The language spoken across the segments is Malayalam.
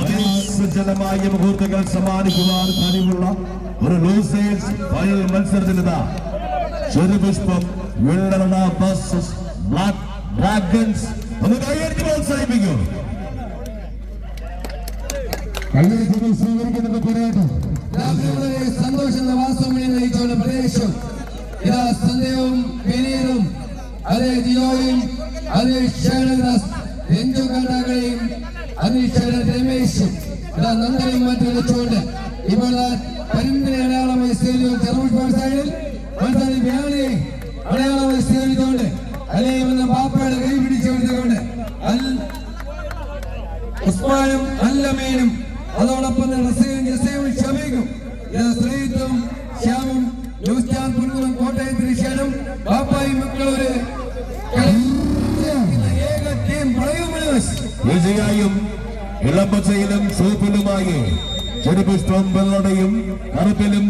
ഊർജലമായ മുഹൂർത്തങ്ങൾ സമ്മാനിക്കുവാൻ കഴിവുള്ള ഒരു ലൂസേഴ്സ് ഫൈനൽ മത്സരത്തിനിതാ ചെറുപുഷ്പം വെള്ളറണ ബസ് ബ്ലാക്ക് ഡ്രാഗൺസ് ഒന്ന് കൈയടിച്ച് പ്രോത്സാഹിപ്പിക്കും. കയ്യടിച്ച് സ്വീകരിക്കുന്നത് പറയട്ടെ രാത്രിയുടെ സന്തോഷം നയിച്ചുള്ള പ്രദേശം. ഇതാ സന്ധ്യവും വിനീതും അതേ ജിയോയും. അതേ ശരണദാസ് രഞ്ജു അതേ ശരണ രമേശും ഇതാ നന്ദനം മറ്റും വെച്ചുകൊണ്ട് ഇപ്പോൾ പരിന്തിനെ അടയാളമായി സ്റ്റേഡിയം ചെറുപുഷ്പ സൈഡിൽ മത്സരം വ്യാളിയെ അടയാളമായി സ്റ്റേഡിയത്തോണ്ട് അലയും എന്ന പാപ്പയുടെ കൈ പിടിച്ചുകൊണ്ട് ഉസ്മാനും അല്ലമേനും അതോടൊപ്പം തന്നെ ഷമീഖും. ഇത് ശ്രീത്തും ശ്യാമും ന്യൂസ് ചാൻ പുൽകുളം കോട്ടയത്തിന് ശേഷം ബാപ്പായി മക്കളൊരു തീർച്ചയായും ഇളമ്പച്ചയിലും സൂപ്പിലുമായി ചെറുപുഷ്പം വെള്ളടയും കറുപ്പിലും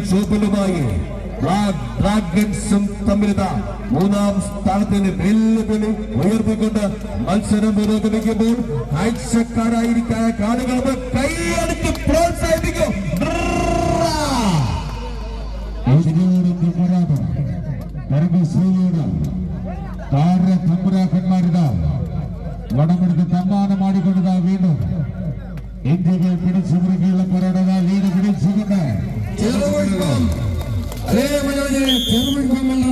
ബ്ലാക്ക് ഡ്രാഗൺസും തമ്മിലിത. മൂന്നാം സ്ഥാനത്തിന് വെല്ലുവിളി ഉയർത്തിക്കൊണ്ട് മത്സരം പുരോഗമിക്കുമ്പോൾ കാഴ്ചക്കാരായിരിക്കായ കാണികൾ കൈയടിച്ച് പ്രോത്സാഹിപ്പിക്കും. ഇതിനോടും வடமிற்கு தம்மானம் ஆடிக்கொண்டதா வேண்டும். இந்தியை பிடிச்சு முறுக்கில போராடதா வீடு பிடிச்சு கொண்ட. திருவிழம் அதே மாதிரி திருவிழம்